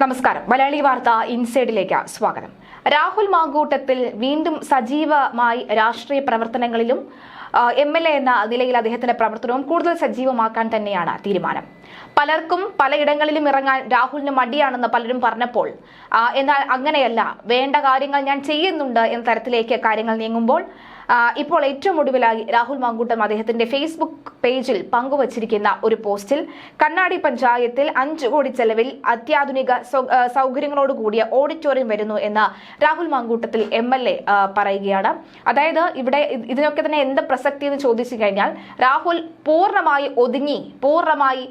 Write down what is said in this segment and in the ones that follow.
നമസ്കാരം. മലയാളി വാർത്ത ഇൻസൈഡിലേക്ക് സ്വാഗതം. രാഹുൽ മാങ്കൂട്ടത്തിൽ വീണ്ടും സജീവമായി രാഷ്ട്രീയ പ്രവർത്തനങ്ങളിലും എം എൽ എ എന്ന നിലയിൽ അദ്ദേഹത്തിന്റെ പ്രവർത്തനവും കൂടുതൽ സജീവമാക്കാൻ തന്നെയാണ് തീരുമാനം. പലർക്കും പലയിടങ്ങളിലും ഇറങ്ങാൻ രാഹുലിന് മടിയാണെന്ന് പലരും പറഞ്ഞപ്പോൾ എന്നാൽ അങ്ങനെയല്ല വേണ്ട കാര്യങ്ങൾ ഞാൻ ചെയ്യുന്നുണ്ട് എന്ന തരത്തിലേക്ക് കാര്യങ്ങൾ നീങ്ങുമ്പോൾ ഇപ്പോൾ ഏറ്റവും ഒടുവിലായി രാഹുൽ മാങ്കൂട്ടം അദ്ദേഹത്തിന്റെ ഫേസ്ബുക്ക് പേജിൽ പങ്കുവച്ചിരിക്കുന്ന ഒരു പോസ്റ്റിൽ കണ്ണാടി പഞ്ചായത്തിൽ അഞ്ചു കോടി ചെലവിൽ അത്യാധുനിക സൗകര്യങ്ങളോട് കൂടിയ ഓഡിറ്റോറിയം വരുന്നു എന്ന് Rahul Mamkootathil M L A പറയുകയാണ്. അതായത് ഇവിടെ ഇതിനൊക്കെ തന്നെ എന്ത് പ്രസക്തി എന്ന് ചോദിച്ചു കഴിഞ്ഞാൽ രാഹുൽ പൂർണമായി ഒതുങ്ങി പൂർണമായി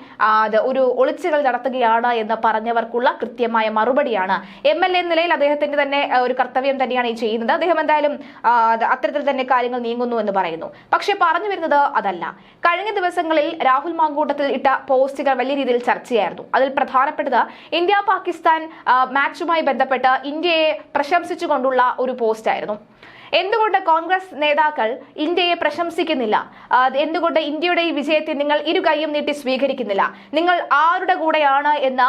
ഒരു ഒളിച്ചുകൾ നടത്തുകയാണ് എന്ന് പറഞ്ഞവർക്കുള്ള കൃത്യമായ മറുപടിയാണ് എം എൽ എ നിലയിൽ അദ്ദേഹത്തിന്റെ തന്നെ ഒരു കർത്തവ്യം തന്നെയാണ് ഈ ചെയ്യുന്നത്. അദ്ദേഹം എന്തായാലും അത്തരത്തിൽ തന്നെ കാര്യങ്ങൾ നീങ്ങുന്നു എന്ന് പറയുന്നു. പക്ഷെ പറഞ്ഞു വരുന്നത് അതല്ല. കഴിഞ്ഞ ദിവസങ്ങളിൽ രാഹുൽ മാങ്കൂട്ടത്തിൽ ഇട്ട പോസ്റ്റുകൾ വലിയ രീതിയിൽ ചർച്ചയായിരുന്നു. അതിൽ പ്രധാനപ്പെട്ടത് ഇന്ത്യ പാകിസ്ഥാൻ മാച്ചുമായി ബന്ധപ്പെട്ട് ഇന്ത്യയെ പ്രശംസിച്ചുകൊണ്ടുള്ള ഒരു പോസ്റ്റ് ആയിരുന്നു എന്തുകൊണ്ട് കോൺഗ്രസ് നേതാക്കൾ ഇന്ത്യയെ പ്രശംസിക്കുന്നില്ല? എന്തുകൊണ്ട് ഇന്ത്യയുടെ ഈ വിജയത്തെ നിങ്ങൾ ഇരു കൈയും നീട്ടി സ്വീകരിക്കുന്നില്ല? നിങ്ങൾ ആരുടെ കൂടെയാണ് എന്ന്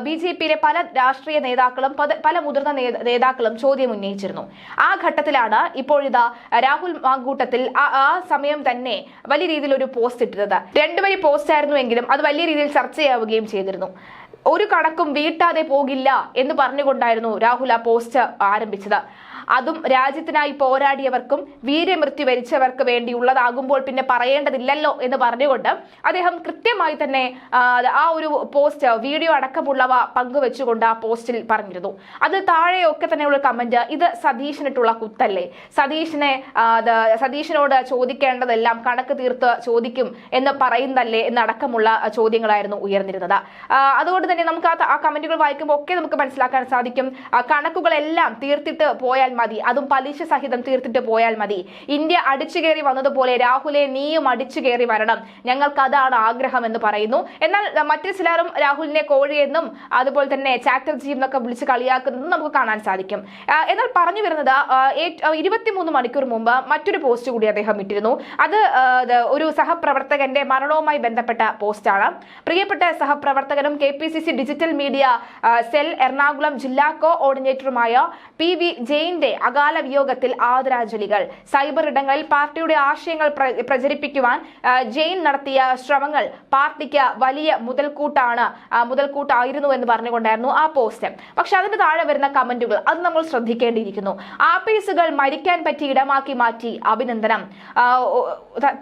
ബി ജെ പിയിലെ പല രാഷ്ട്രീയ നേതാക്കളും പല മുതിർന്ന നേതാക്കളും ചോദ്യം ഉന്നയിച്ചിരുന്നു. ആ ഘട്ടത്തിലാണ് ഇപ്പോഴിതാ രാഹുൽ മാങ്കൂട്ടത്തിൽ ആ- സമയം തന്നെ വലിയ രീതിയിൽ ഒരു പോസ്റ്റ് ഇട്ടിരുന്നത് രണ്ടുവരി പോസ്റ്റ് ആയിരുന്നുവെങ്കിലും അത് വലിയ രീതിയിൽ ചർച്ചയാവുകയും ചെയ്തിരുന്നു. ഒരു കണക്കും വീട്ടാതെ പോകില്ല എന്ന് പറഞ്ഞുകൊണ്ടായിരുന്നു രാഹുൽ ആ പോസ്റ്റ് ആരംഭിച്ചത്. അതും രാജ്യത്തിനായി പോരാടിയവർക്കും വീരമൃത്യു വരിച്ചവർക്ക് വേണ്ടിയുള്ളതാകുമ്പോൾ പിന്നെ പറയേണ്ടതില്ലല്ലോ എന്ന് പറഞ്ഞുകൊണ്ട് അദ്ദേഹം കൃത്യമായി തന്നെ ആ, ഒരു പോസ്റ്റ് വീഡിയോ അടക്കമുള്ളവ പങ്കുവെച്ചുകൊണ്ട് ആ പോസ്റ്റിൽ പറഞ്ഞിരുന്നു. അത് താഴെയൊക്കെ തന്നെയുള്ള കമന്റ് ഇത് സതീഷിനിട്ടുള്ള കുത്തല്ലേ? സതീഷിനെ സതീഷിനോട് ചോദിക്കേണ്ടതെല്ലാം കണക്ക് തീർത്ത് ചോദിക്കും എന്ന് പറയുന്നല്ലേ എന്നടക്കമുള്ള ചോദ്യങ്ങളായിരുന്നു ഉയർന്നിരുന്നത്. അതുകൊണ്ട് തന്നെ നമുക്ക് ആ കമന്റുകൾ വായിക്കുമ്പോൾ ഒക്കെ നമുക്ക് മനസ്സിലാക്കാൻ സാധിക്കും. കണക്കുകളെല്ലാം തീർത്തിട്ട് പോയാൽ മതി. അതും പലിശ സഹിതം തീർത്തിട്ട് പോയാൽ മതി. ഇന്ത്യ അടിച്ചു കയറി വന്നതുപോലെ രാഹുലെ നീയും അടിച്ചു കയറി വരണം. ഞങ്ങൾക്ക് അതാണ് ആഗ്രഹം എന്ന് പറയുന്നു. എന്നാൽ മറ്റു ചിലരും രാഹുലിനെ കോഴിയെന്നും അതുപോലെ തന്നെ ചാറ്റർജി എന്നൊക്കെ വിളിച്ച് കളിയാക്കുന്നതും നമുക്ക് കാണാൻ സാധിക്കും. എന്നാൽ പറഞ്ഞു വരുന്നത് ഇരുപത്തിമൂന്ന് മണിക്കൂർ മുമ്പ് മറ്റൊരു പോസ്റ്റ് കൂടി അദ്ദേഹം ഇട്ടിരുന്നു. അത് ഒരു സഹപ്രവർത്തകന്റെ മരണവുമായി ബന്ധപ്പെട്ട പോസ്റ്റാണ്. പ്രിയപ്പെട്ട സഹപ്രവർത്തകനും K P C C digital media cell Ernakulam ജില്ലാ കോ ഓർഡിനേറ്ററുമായ പി വി ജെയിന്റെ അകാല വിയോഗത്തിൽ ആദരാഞ്ജലികൾ. സൈബർ ഇടങ്ങളിൽ പാർട്ടിയുടെ ആശയങ്ങൾ പ്രചരിപ്പിക്കുവാൻ ജെയിൻ നടത്തിയ ശ്രമങ്ങൾ പാർട്ടിക്ക് വലിയ മുതൽക്കൂട്ടാണ് മുതൽക്കൂട്ടായിരുന്നു എന്ന് പറഞ്ഞുകൊണ്ടായിരുന്നു ആ പോസ്റ്റ്. പക്ഷെ അതിന് താഴെ വരുന്ന കമന്റുകൾ അത് നമ്മൾ ശ്രദ്ധിക്കേണ്ടിയിരിക്കുന്നു. ആപ്പീസുകൾ മരിക്കാൻ പറ്റി ഇടമാക്കി മാറ്റി അഭിനന്ദനം.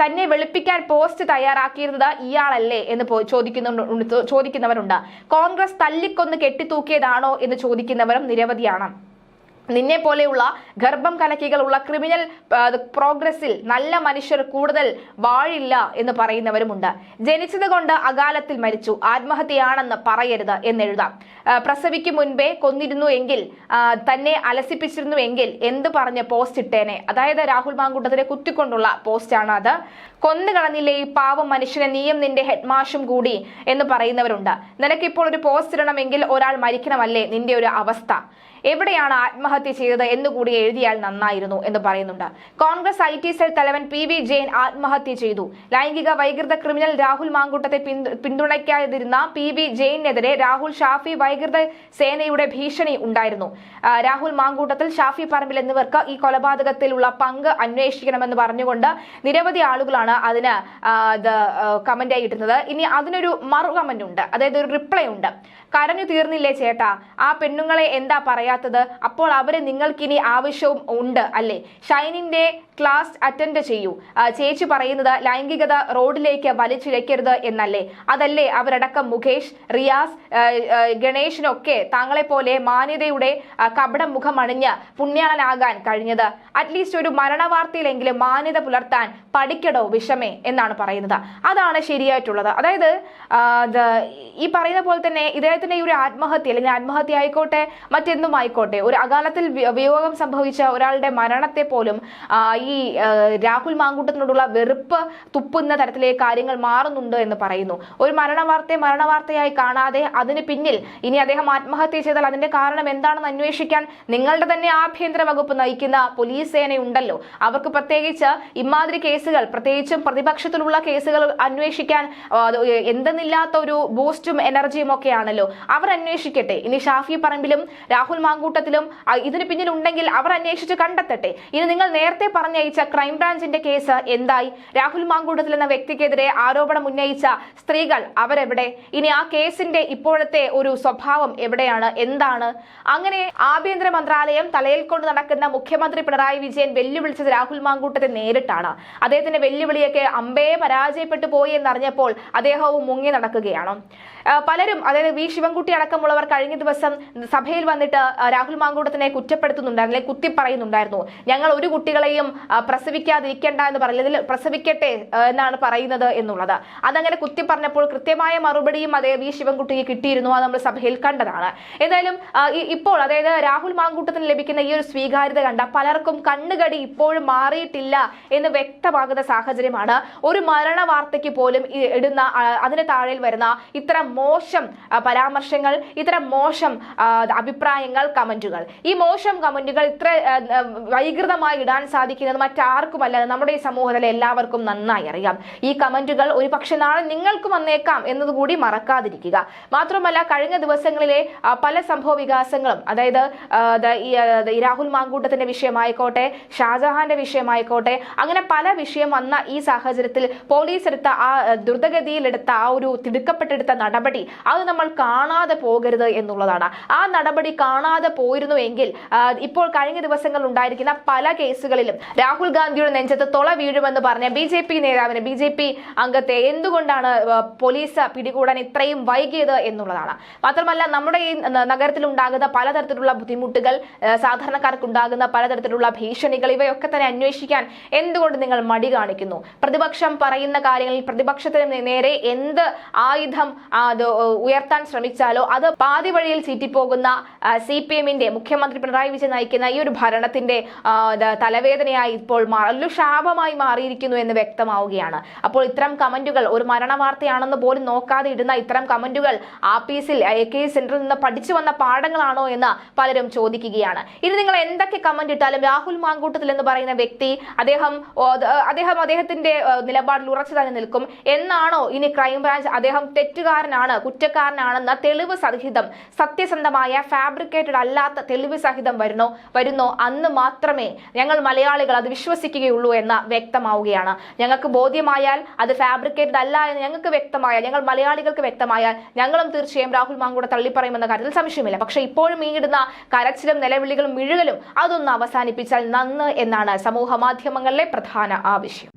തന്നെ വെളുപ്പിക്കാൻ പോസ്റ്റ് തയ്യാറാക്കിയിരുന്നത് ഇയാളല്ലേ എന്ന് ചോദിക്കുന്നു ചോദിക്കുന്നവരുണ്ട്. കോൺഗ്രസ് തല്ലിക്കൊന്ന് കെട്ടിത്തൂക്കിയതാണോ എന്ന് ചോദിക്കുന്നവരും നിരവധിയാണ്. നിന്നെ പോലെയുള്ള ഗർഭം കലക്കികളുള്ള ക്രിമിനൽ പ്രോഗ്രസിൽ നല്ല മനുഷ്യർ കൂടുതൽ വാഴില്ല എന്ന് പറയുന്നവരുമുണ്ട്. ജനിച്ചത് കൊണ്ട് അകാലത്തിൽ മരിച്ചു. ആത്മഹത്യയാണെന്ന് പറയരുത് എന്നെഴുതാം. പ്രസവിക്കും മുൻപേ കൊന്നിരുന്നു എങ്കിൽ തന്നെ അലസിപ്പിച്ചിരുന്നു എങ്കിൽ എന്ത് പറഞ്ഞ് പോസ്റ്റ് ഇട്ടേനെ? അതായത് രാഹുൽ മാങ്കൂട്ടത്തിനെ കുത്തിക്കൊണ്ടുള്ള പോസ്റ്റാണ് അത്. കൊന്നു കളഞ്ഞില്ലേ ഈ പാവം മനുഷ്യനെ? നീയും നിന്റെ ഹെഡ്മാഷും കൂടി എന്ന് പറയുന്നവരുണ്ട്. നിനക്കിപ്പോൾ ഒരു പോസ്റ്റ് ഇടണമെങ്കിൽ ഒരാൾ മരിക്കണമല്ലേ? നിന്റെ ഒരു അവസ്ഥ. എവിടെയാണ് ആത്മഹത്യ ചെയ്തത് എന്നുകൂടി എഴുതിയാൽ നന്നായിരുന്നു എന്ന് പറയുന്നുണ്ട്. കോൺഗ്രസ് ഐ ടി സെൽ തലവൻ പി വി ജെയിൻ ആത്മഹത്യ ചെയ്തു. ലൈംഗിക വൈകൃത ക്രിമിനൽ രാഹുൽ മാങ്കൂട്ടത്തെ പിന്തു- പിന്തുണയ്ക്കാതിരുന്ന പി വി ജെയിനെതിരെ രാഹുൽ ഷാഫി വൈകൃത സേനയുടെ ഭീഷണി ഉണ്ടായിരുന്നു. രാഹുൽ മാങ്കൂട്ടത്തിൽ ഷാഫി പറമ്പിൽ എന്നിവർക്ക് ഈ കൊലപാതകത്തിലുള്ള പങ്ക് അന്വേഷിക്കണമെന്ന് പറഞ്ഞുകൊണ്ട് നിരവധി ആളുകളാണ് അതിന് ഇത് കമന്റായി ഇടുന്നത് ഇനി അതിനൊരു മറു കമന്റ് ഉണ്ട് അതായത് ഒരു റിപ്ലൈ ഉണ്ട്. കരഞ്ഞു തീർന്നില്ലേ ചേട്ടാ? ആ പെണ്ണുങ്ങളെ എന്താ പറയാത്തത് അപ്പോൾ അവരെ നിങ്ങൾക്കിനി ആവശ്യവും ഉണ്ട് അല്ലേ? ഷൈനിന്റെ ക്ലാസ് അറ്റൻഡ് ചെയ്യൂ. ചേച്ചി പറയുന്നത് ലൈംഗികത റോഡിലേക്ക് വലിച്ചിഴക്കരുത് എന്നല്ലേ? അതല്ലേ അവരടക്കം മുകേഷ് റിയാസ് ഗണേഷിനൊക്കെ താങ്കളെ പോലെ മാന്യതയുടെ കപടം മുഖമണിഞ്ഞ് പുണ്യാളനാകാൻ കഴിഞ്ഞത്? അറ്റ്ലീസ്റ്റ് ഒരു മരണവാർത്തയിലെങ്കിലും മാന്യത പുലർത്താൻ പഠിക്കടോ വിഷമേ എന്നാണ് പറയുന്നത്. അതാണ് ശരിയായിട്ടുള്ളത്. അതായത് ഈ പറയുന്ന പോലെ തന്നെ ഇദ്ദേഹത്തിന്റെ ഈ ഒരു ആത്മഹത്യ അല്ലെങ്കിൽ ആത്മഹത്യ ആയിക്കോട്ടെ മറ്റെന്തും ആയിക്കോട്ടെ ഒരു അകാലത്തിൽ വിയോഗം സംഭവിച്ച ഒരാളുടെ മരണത്തെ പോലും ഈ രാഹുൽ മാങ്കൂട്ടത്തിനോടുള്ള വെറുപ്പ് തുപ്പുന്ന തരത്തിലേക്ക് കാര്യങ്ങൾ മാറുന്നുണ്ട് എന്ന് പറയുന്നു. ഒരു മരണ വാർത്തയെ മരണ വാർത്തയായി കാണാതെ അതിന് പിന്നിൽ ഇനി അദ്ദേഹം ആത്മഹത്യ ചെയ്താൽ അതിന്റെ കാരണം എന്താണെന്ന് അന്വേഷിക്കാൻ നിങ്ങളുടെ തന്നെ ആഭ്യന്തര വകുപ്പ് നയിക്കുന്ന പോലീസ് സേനയുണ്ടല്ലോ. അവർക്ക് പ്രത്യേകിച്ച് ഇമാതിരി കേസുകൾ പ്രത്യേകിച്ചും പ്രതിപക്ഷത്തിലുള്ള കേസുകൾ അന്വേഷിക്കാൻ എന്തെന്നില്ലാത്ത ഒരു ബൂസ്റ്റും എനർജിയും ഒക്കെ ആണല്ലോ അവർ അന്വേഷിക്കട്ടെ. ഇനി ഷാഫി പറമ്പിലും രാഹുൽ മാങ്കൂട്ടത്തിലും ഇതിന് പിന്നിൽ ഉണ്ടെങ്കിൽ അവർ അന്വേഷിച്ച് കണ്ടെത്തട്ടെ. ഇനി നിങ്ങൾ നേരത്തെ പറഞ്ഞയച്ച ക്രൈംബ്രാഞ്ചിന്റെ കേസ് എന്തായി? രാഹുൽ മാങ്കൂട്ടത്തിൽ എന്ന വ്യക്തിക്കെതിരെ ആരോപണം ഉന്നയിച്ച സ്ത്രീകൾ അവരെവിടെ? ഇനി ആ കേസിന്റെ ഇപ്പോഴത്തെ ഒരു സ്വഭാവം എവിടെയാണ്? എന്താണ്? അങ്ങനെ ആഭ്യന്തര മന്ത്രാലയം തലയിൽ കൊണ്ട് നടക്കുന്ന മുഖ്യമന്ത്രി പിണറായി വിജയൻ വെല്ലുവിളിച്ചത് രാഹുൽ മാങ്കൂട്ടത്തെ നേരിട്ടാണ്. അദ്ദേഹത്തിന്റെ വെല്ലുവിളിയൊക്കെ അമ്പയെ പരാജയപ്പെട്ടു പോയി എന്നറിഞ്ഞപ്പോൾ അദ്ദേഹവും മുങ്ങി നടക്കുകയാണ്. പലരും അതായത് വി ശിവൻകുട്ടി അടക്കമുള്ളവർ കഴിഞ്ഞ ദിവസം സഭയിൽ വന്നിട്ട് രാഹുൽ മാങ്കൂട്ടത്തിനെ കുറ്റപ്പെടുത്തുന്നുണ്ടായിരുന്നു അല്ലെങ്കിൽ കുത്തി പറയുന്നുണ്ടായിരുന്നു ഞങ്ങൾ ഒരു കുട്ടികളെയും പ്രസവിക്കാതിരിക്കേണ്ട എന്ന് പറയുന്നതിൽ പ്രസവിക്കട്ടെ എന്നാണ് പറയുന്നത് എന്നുള്ളത്. അതങ്ങനെ കുത്തി പറഞ്ഞപ്പോൾ കൃത്യമായ മറുപടിയും അതേ വി. ശിവൻകുട്ടിക്ക് കിട്ടിയിരുന്നു അത് നമ്മൾ സഭയിൽ കണ്ടതാണ്. എന്തായാലും ഇപ്പോൾ അതായത് രാഹുൽ മാങ്കൂട്ടത്തിന് ലഭിക്കുന്ന ഈ ഒരു സ്വീകാര്യത കണ്ട പലർക്കും കണ്ണുകടി ഇപ്പോഴും മാറിയിട്ടില്ല എന്ന് വ്യക്തമാകുന്ന സാഹചര്യമാണ്. ഒരു മരണ വാർത്തയ്ക്ക് പോലും ഇടുന്ന അതിന് താഴെ വരുന്ന ഇത്തരം മോശം പരാമർശങ്ങൾ ഇത്തരം മോശം അഭിപ്രായങ്ങൾ കമന്റുകൾ. ഈ മോശം കമന്റുകൾ ഇത്ര വൈകൃതമായി ഇടാൻ സാധിക്കുന്നത് മറ്റാർക്കുമല്ല. നമ്മുടെ ഈ സമൂഹത്തിലെ എല്ലാവർക്കും നന്നായി അറിയാം. ഈ കമന്റുകൾ ഒരു പക്ഷെ നാളെ നിങ്ങൾക്കും വന്നേക്കാം എന്നതുകൂടി മറക്കാതിരിക്കുക. മാത്രമല്ല കഴിഞ്ഞ ദിവസങ്ങളിലെ പല സംഭവ വികാസങ്ങളും അതായത് രാഹുൽ മാങ്കൂട്ടത്തിന്റെ വിഷയമായിക്കോട്ടെ ഷാജഹാന്റെ വിഷയമായിക്കോട്ടെ അങ്ങനെ പല വിഷയം വന്ന ഈ സാഹചര്യത്തിൽ പോലീസ് എടുത്ത ആ ദ്രുതഗതിയിലെടുത്ത ആ ഒരു തിടുക്കപ്പെട്ടെടുത്ത നടപടി അത് നമ്മൾ കാണാതെ പോകരുത് എന്നുള്ളതാണ്. ആ നടപടി കാണാതെ പോയിരുന്നുവെങ്കിൽ ഇപ്പോൾ കഴിഞ്ഞ ദിവസങ്ങളിൽ ഉണ്ടായിരിക്കുന്ന പല കേസുകളിലും രാഹുൽ ഗാന്ധിയുടെ നെഞ്ചത്ത് തുള വീഴുമെന്ന് പറഞ്ഞ ബി ജെ പി നേതാവിന് ബി ജെ പി അംഗത്തെ എന്തുകൊണ്ടാണ് പോലീസ് പിടികൂടാൻ ഇത്രയും വൈകിയത് എന്നുള്ളതാണ്. മാത്രമല്ല നമ്മുടെ ഈ ന- നഗരത്തിൽ ഉണ്ടാകുന്ന പലതരത്തിലുള്ള ബുദ്ധിമുട്ടുകൾ സാധാരണക്കാർക്ക് ഉണ്ടാകുന്ന പലതരത്തിലുള്ള ഭീഷണികൾ ഇവയൊക്കെ തന്നെ അന്വേഷിക്കാൻ എന്തുകൊണ്ട് നിങ്ങൾ മടി കാണിക്കുന്നു? പ്രതിപക്ഷം പറയുന്ന കാര്യങ്ങളിൽ പ്രതിപക്ഷത്തിന് നേരെ എന്ത് ആയുധം അത് ഉയർത്താൻ ശ്രമിച്ചാലോ അത് പാതി വഴിയിൽ ചീറ്റിപ്പോകുന്ന സി പി എമ്മിന്റെ മുഖ്യമന്ത്രി പിണറായി വിജയൻ നയിക്കുന്ന ഈ ഒരു ഭരണത്തിന്റെ തലവേദനയായി ഇപ്പോൾ ഒരു ശാപമായി മാറിയിരിക്കുന്നു എന്ന് വ്യക്തമാവുകയാണ്. അപ്പോൾ ഇത്തരം കമന്റുകൾ ഒരു മരണ വാർത്തയാണെന്ന് പോലും നോക്കാതെ ഇടുന്ന ഇത്തരം കമന്റുകൾ ആപീസിൽ എ കെ സെന്ററിൽ നിന്ന് പഠിച്ചു വന്ന പാഠങ്ങളാണോ എന്ന് പലരും ചോദിക്കുകയാണ്. ഇനി നിങ്ങൾ എന്തൊക്കെ കമന്റ് ഇട്ടാലും രാഹുൽ മാങ്കൂട്ടത്തിൽ എന്ന് പറയുന്ന വ്യക്തി അദ്ദേഹം അദ്ദേഹം അദ്ദേഹത്തിന്റെ നിലപാടിൽ ഉറച്ചു തന്നെ നിൽക്കും. എന്നാണോ ഇനി ക്രൈംബ്രാഞ്ച് അദ്ദേഹം തെറ്റുകാരനാണ് കുറ്റക്കാരനാണെന്ന തെളിവ് സഹിതം സത്യസന്ധമായ ഫാബ്രിക്കേറ്റഡ് അല്ലാത്ത തെളിവ് സഹിതം വരുന്നോ വരുന്നോ? അന്ന് മാത്രമേ ഞങ്ങൾ മലയാളികൾ അത് വിശ്വസിക്കുകയുള്ളൂ എന്ന് വ്യക്തമാവുകയാണ്. ഞങ്ങൾക്ക് ബോധ്യമായാൽ അത് ഫാബ്രിക്കേറ്റഡ് അല്ല എന്ന് ഞങ്ങൾക്ക് വ്യക്തമായാൽ ഞങ്ങൾ മലയാളികൾക്ക് വ്യക്തമായാൽ ഞങ്ങളും തീർച്ചയായും രാഹുൽ മാങ്കൂടെ തള്ളിപ്പറയുമെന്ന കാര്യത്തിൽ സംശയമില്ല. പക്ഷേ ഇപ്പോഴും ഈ ഇടുന്ന കരച്ചിലും നിലവിളികളും മിഴുകലും അതൊന്ന് അവസാനിപ്പിച്ചാൽ നന്ന് എന്നാണ് സമൂഹ മാധ്യമങ്ങളിലെ പ്രധാന ആവശ്യം.